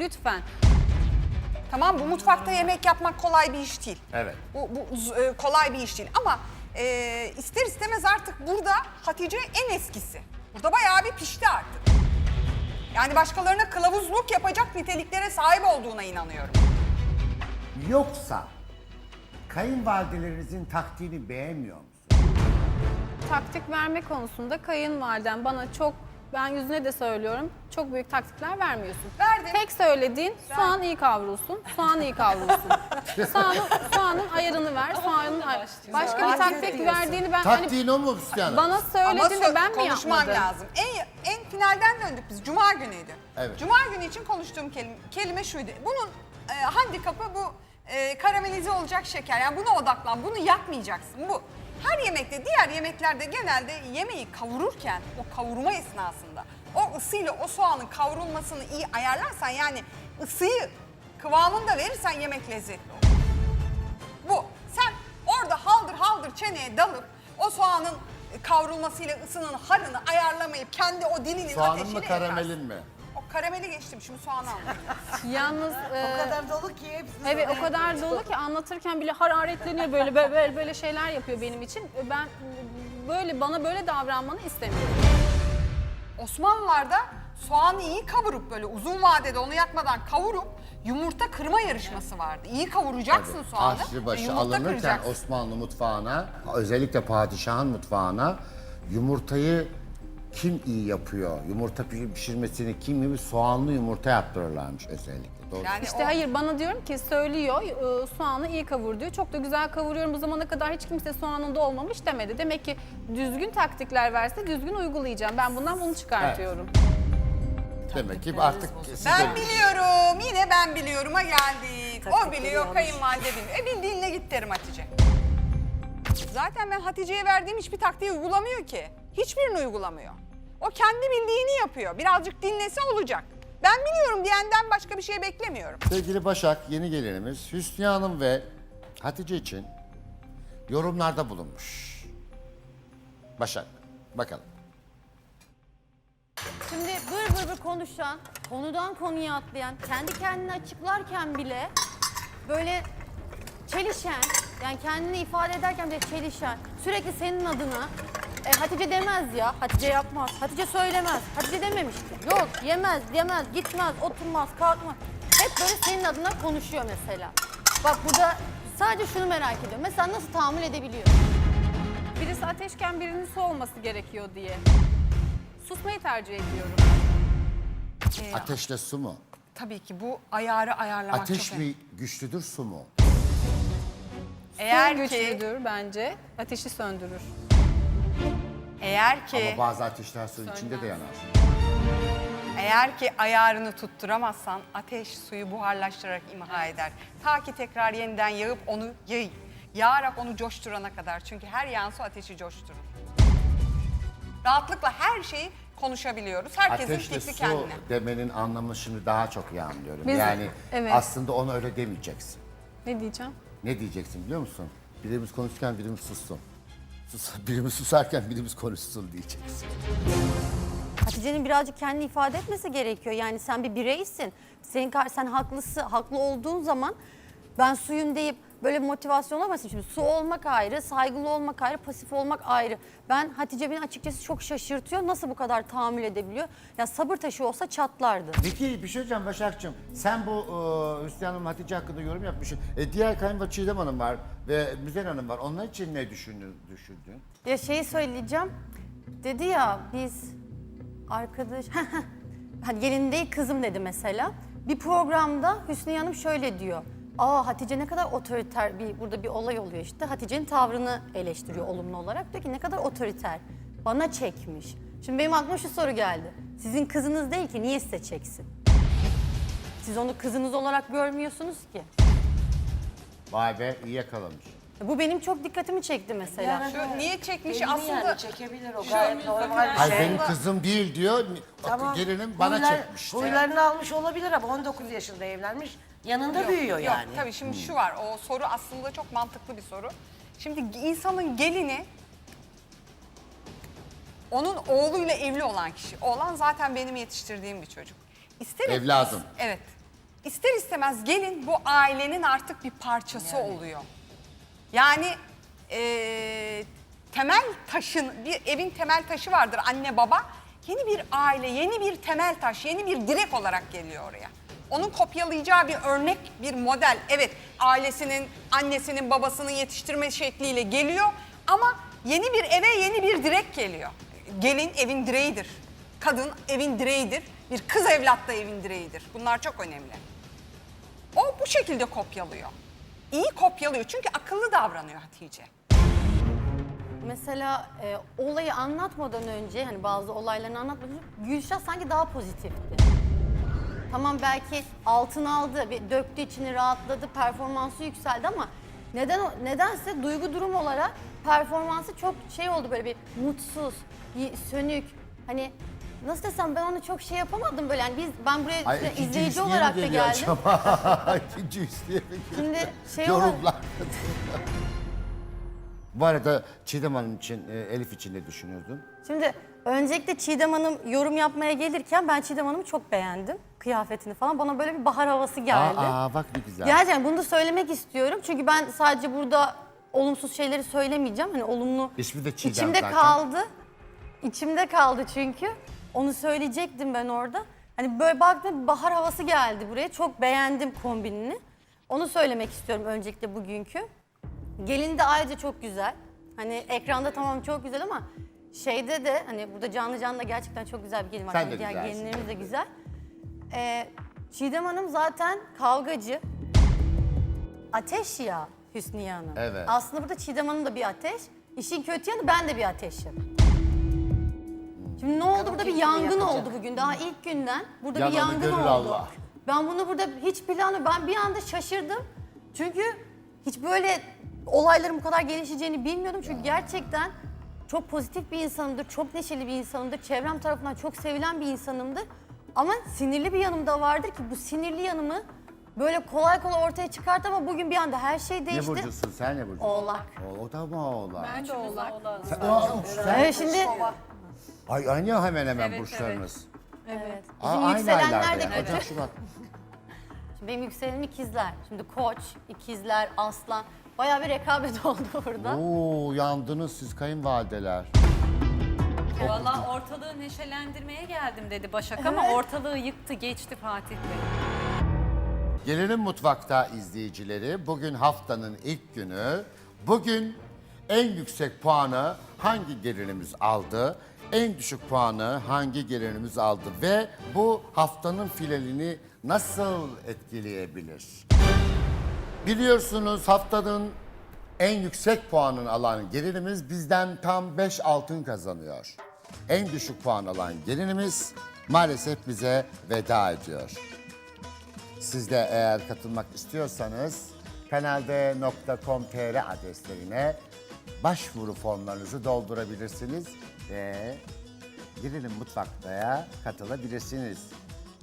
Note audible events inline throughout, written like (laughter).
Lütfen. Tamam bu mutfakta yemek yapmak kolay bir iş değil. Evet. Bu, bu z- e, kolay bir iş değil ama e, ister istemez artık burada Hatice en eskisi. Burada bayağı bir pişti artık. Yani başkalarına kılavuzluk yapacak niteliklere sahip olduğuna inanıyorum. Yoksa kayınvalidelerinizin taktiğini beğenmiyor musun? Taktik verme konusunda kayınvaliden bana çok ben yüzüne de söylüyorum. Çok büyük taktikler vermiyorsun. Verdim. Tek söylediğin soğan iyi kavrulsun. Soğan iyi kavrulsun. (laughs) Soğanın, soğanın ayarını ver. Soğanın ay- Başka bir taktik verdiğini ben hani Taktiğin o mu Hüsnü bana Ama söyledin de ben mi konuşman yapmadım? lazım. En, en finalden döndük biz. Cuma günüydü. Evet. Cuma günü için konuştuğum kelime, kelime şuydu. Bunun e, handikapı bu e, karamelize olacak şeker. Yani buna odaklan. Bunu yakmayacaksın. Bu her yemekte, diğer yemeklerde genelde yemeği kavururken o kavurma esnasında o ısıyla o soğanın kavrulmasını iyi ayarlarsan yani ısıyı kıvamında verirsen yemek lezzetli olur. Bu. Sen orada haldır haldır çeneye dalıp o soğanın kavrulmasıyla ısının harını ayarlamayıp kendi o dilinin Soğanın ateşini mı karamelin mi? Karameli geçtim şimdi soğanı anlatıyorum. Yalnız e, O kadar dolu ki hepsini Evet o kadar dolu ki anlatırken bile hararetleniyor böyle böyle böyle, böyle şeyler yapıyor benim için. Ben böyle bana böyle davranmanı istemiyorum. Osmanlılarda soğanı iyi kavurup böyle uzun vadede onu yakmadan kavurup yumurta kırma yarışması vardı. İyi kavuracaksın soğanı ve Aşçıbaşı yumurta alınırken kıracaksın. Osmanlı mutfağına, özellikle padişahın mutfağına yumurtayı kim iyi yapıyor? Yumurta pi- pişirmesini kim iyi? Soğanlı yumurta yaptırırlarmış özellikle. Doğru. Yani İşte o- hayır bana diyorum ki söylüyor e, soğanı iyi kavur diyor. Çok da güzel kavuruyorum bu zamana kadar hiç kimse soğanında olmamış demedi. Demek ki düzgün taktikler verse düzgün uygulayacağım. Ben bundan bunu çıkartıyorum. Demek ki artık siz Ben de- biliyorum, yine ben biliyorum'a geldik. O biliyor, kayınvalide biliyor. E bildiğinle git derim Hatice. Zaten ben Hatice'ye verdiğim hiçbir taktiği uygulamıyor ki. Hiçbirini uygulamıyor. O kendi bildiğini yapıyor. Birazcık dinlese olacak. Ben biliyorum diyenden başka bir şey beklemiyorum. Sevgili Başak, yeni gelinimiz Hüsnü Hanım ve Hatice için yorumlarda bulunmuş. Başak, bakalım. Şimdi bır bır bır konuşan, konudan konuya atlayan, kendi kendini açıklarken bile böyle çelişen, yani kendini ifade ederken bile çelişen, sürekli senin adına e, Hatice demez ya, Hatice yapmaz, Hatice söylemez, Hatice dememişti. Yok, yemez, yemez, gitmez, oturmaz, kalkmaz. Hep böyle senin adına konuşuyor mesela. Bak burada sadece şunu merak ediyorum. Mesela nasıl tahammül edebiliyor? Birisi ateşken birinin su olması gerekiyor diye. Susmayı tercih ediyorum. Ee, Ateşle su mu? tabii ki bu ayarı ayarlamak Ateş çok mi önemli. güçlüdür, su mu? Eğer Su ki, güçlüdür bence. Ateşi söndürür. eğer ki, Ama bazı ateşler suyun içinde de yanar. eğer ki ayarını tutturamazsan ateş suyu buharlaştırarak imha eder. Ta ki tekrar yeniden yağıp onu yay, yağarak onu coşturana kadar. Çünkü her yağan su ateşi coşturur. Rahatlıkla her şeyi konuşabiliyoruz. Herkesin Ateşle fikri su kendine. demenin anlamı şimdi daha çok iyi anlıyorum. Biz- yani evet. aslında onu öyle demeyeceksin. Ne diyeceğim? Ne diyeceksin biliyor musun? Birimiz konuşurken birimiz sussun. Sus, (laughs) birimiz susarken birimiz konuşsun diyeceksin. Hatice'nin birazcık kendini ifade etmesi gerekiyor. Yani sen bir bireysin. Senin kar- sen haklısı, haklı olduğun zaman ben suyum deyip böyle bir motivasyon olamazsın. Şimdi su olmak ayrı, saygılı olmak ayrı, pasif olmak ayrı. Ben Hatice beni açıkçası çok şaşırtıyor. Nasıl bu kadar tahammül edebiliyor? Ya sabır taşı olsa çatlardı. Peki bir şey söyleyeceğim Başakçığım. Sen bu e, Hüsnü Hanım Hatice hakkında yorum yapmışsın. E, diğer kayınvalide Çiğdem Hanım var ve Müzen Hanım var. Onlar için ne düşündün? düşündün? Ya şeyi söyleyeceğim. Dedi ya biz arkadaş... (laughs) hani gelin değil kızım dedi mesela. Bir programda Hüsnü Hanım şöyle diyor. Aa Hatice ne kadar otoriter bir burada bir olay oluyor işte. Hatice'nin tavrını eleştiriyor olumlu olarak. Diyor ki ne kadar otoriter. Bana çekmiş. Şimdi benim aklıma şu soru geldi. Sizin kızınız değil ki niye size çeksin? Siz onu kızınız olarak görmüyorsunuz ki. Vay be iyi yakalamış. Bu benim çok dikkatimi çekti mesela. Şu niye çekmiş aslında yani çekebilir o gayet normal bir Hayır şey. benim kızım değil diyor. Tamam. Gelinim bana Huylar- çekmişti. Huylarını almış olabilir ama 19 yaşında evlenmiş. Yanında büyüyor Yok, yani. tabii şimdi şu var. O soru aslında çok mantıklı bir soru. Şimdi insanın gelini onun oğluyla evli olan kişi. Oğlan zaten benim yetiştirdiğim bir çocuk. İster Evladım. Evet. ister istemez gelin bu ailenin artık bir parçası oluyor. Yani eee, temel taşın, bir evin temel taşı vardır anne baba. Yeni bir aile, yeni bir temel taş, yeni bir direk olarak geliyor oraya. Onun kopyalayacağı bir örnek, bir model. Evet ailesinin, annesinin, babasının yetiştirme şekliyle geliyor. Ama yeni bir eve yeni bir direk geliyor. Gelin evin direğidir. Kadın evin direğidir. Bir kız evlat da evin direğidir. Bunlar çok önemli. O bu şekilde kopyalıyor. İyi kopyalıyor çünkü akıllı davranıyor Hatice. Mesela e, olayı anlatmadan önce hani bazı olaylarını anlatmadan önce Gülşah sanki daha pozitifti. Tamam belki altın aldı, bir döktü içini rahatladı, performansı yükseldi ama neden o- nedense duygu durum olarak performansı çok şey oldu böyle bir mutsuz, bir sönük. Hani nasıl desem ben onu çok şey yapamadım böyle yani biz ben buraya Ay, ikinci izleyici mi olarak da geliyor geldim. acaba? (laughs) (laughs) ikinci üstüye mi geliyor? Şimdi şey olarak Yorumlar. (laughs) Bu arada Çiğdem Hanım için, e, Elif için ne düşünüyordun? Şimdi öncelikle Çiğdem Hanım yorum yapmaya gelirken ben Çiğdem Hanım'ı çok beğendim. Kıyafetini falan. Bana böyle bir bahar havası geldi. Aa, aa, bak ne güzel. Gerçekten bunu da söylemek istiyorum. Çünkü ben sadece burada olumsuz şeyleri söylemeyeceğim. Hani olumlu İsmi de Çiğdem içimde zaten. kaldı. İçimde kaldı çünkü. Onu söyleyecektim ben orada. Hani böyle baktım bahar havası geldi buraya. Çok beğendim kombinini. Onu söylemek istiyorum öncelikle bugünkü. Gelin de ayrıca çok güzel. Hani ekranda tamam çok güzel ama şeyde de hani burada canlı canlı da gerçekten çok güzel bir gelin var. Sen Hani de diğer güzelsin. gelinlerimiz de güzel. Ee, Çiğdem Hanım zaten kavgacı. Ateş ya Hüsniye Hanım. Evet. Aslında burada Çiğdem Hanım da bir ateş. İşin kötü yanı ben de bir ateşim. Şimdi ne oldu burada bir yangın oldu bugün daha ilk günden. Burada bir Yananı yangın görür oldu. Allah. Ben bunu burada hiç planı ben bir anda şaşırdım. Çünkü hiç böyle olayların bu kadar gelişeceğini bilmiyordum. Çünkü gerçekten çok pozitif bir insanımdır, çok neşeli bir insanımdır. Çevrem tarafından çok sevilen bir insanımdır. Ama sinirli bir yanım da vardır ki bu sinirli yanımı böyle kolay kolay ortaya çıkart ama bugün bir anda her şey Ne değişti. burcusun sen ne burcusun? Oğlak. O, o da mı oğlak? Ben de oğlak. Evet şimdi Ay aynı hemen hemen burçlarınız. evet. Aa, Bizim aynı yükselenler aylarda de kötü. Ocak, Şubat. Şimdi benim yükselenim ikizler. Şimdi koç, ikizler, aslan. Bayağı bir rekabet (laughs) oldu burada. Oo yandınız siz kayınvalideler. Valla ortalığı neşelendirmeye geldim dedi Başak ama ortalığı yıktı geçti Fatih Bey. Gelelim mutfakta izleyicileri. Bugün haftanın ilk günü. Bugün en yüksek puanı hangi gelinimiz aldı? En düşük puanı hangi gelinimiz aldı? Ve bu haftanın finalini nasıl etkileyebilir? Biliyorsunuz haftanın en yüksek puanını alan gelinimiz bizden tam 5 altın kazanıyor. En düşük puan alan gelinimiz maalesef bize veda ediyor. Siz de eğer katılmak istiyorsanız kanalde.com.tr adreslerine başvuru formlarınızı doldurabilirsiniz ve Gelelim mutfaktaya katılabilirsiniz.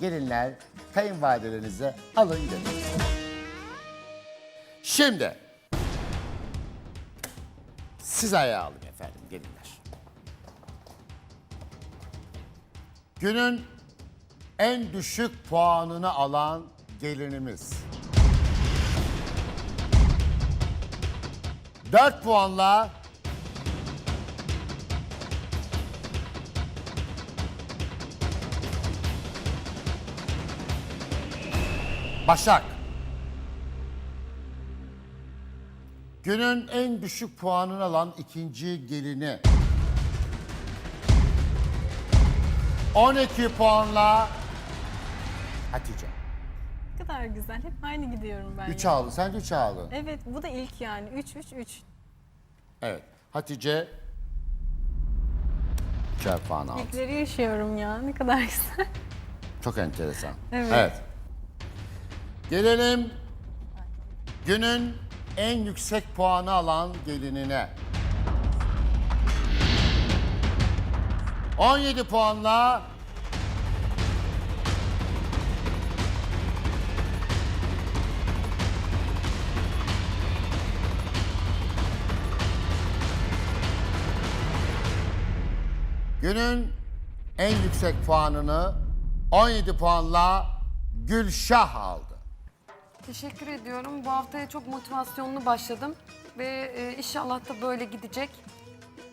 Gelinler kayınvalidelerinize alın gelin. Şimdi siz ayağa alın efendim gelinler. Günün en düşük puanını alan gelinimiz. 4 puanla Başak. Günün en düşük puanını alan ikinci gelini. 12 puanla Hatice. Ne kadar güzel. Hep aynı gidiyorum ben. 3 ya. aldın. Sen de 3 aldın. Evet bu da ilk yani. 3 3 3. Evet. Hatice 3'er puan aldı. İlkleri yaşıyorum ya. Ne kadar güzel. Çok enteresan. Evet. Gelelim günün en yüksek puanı alan gelinine. 17 puanla Günün en yüksek puanını 17 puanla Gülşah aldı. Teşekkür ediyorum. Bu haftaya çok motivasyonlu başladım ve e, inşallah da böyle gidecek.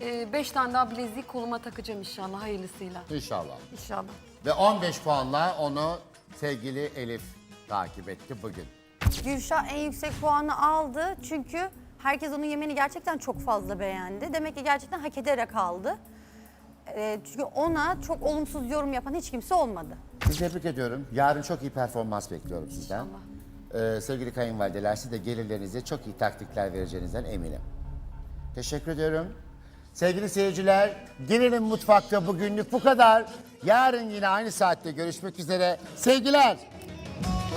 E, beş tane daha bileziği koluma takacağım inşallah hayırlısıyla. İnşallah. İnşallah. Ve 15 puanla onu sevgili Elif takip etti bugün. Gülşah en yüksek puanı aldı çünkü herkes onun yemeğini gerçekten çok fazla beğendi. Demek ki gerçekten hak ederek aldı. Ee, çünkü ona çok olumsuz yorum yapan hiç kimse olmadı. Sizi tebrik ediyorum. Yarın çok iyi performans bekliyorum sizden. Ee, sevgili kayınvalideler siz de gelirlerinize çok iyi taktikler vereceğinizden eminim. Teşekkür ediyorum. Sevgili seyirciler, gelelim mutfakta bugünlük bu kadar. Yarın yine aynı saatte görüşmek üzere. Sevgiler.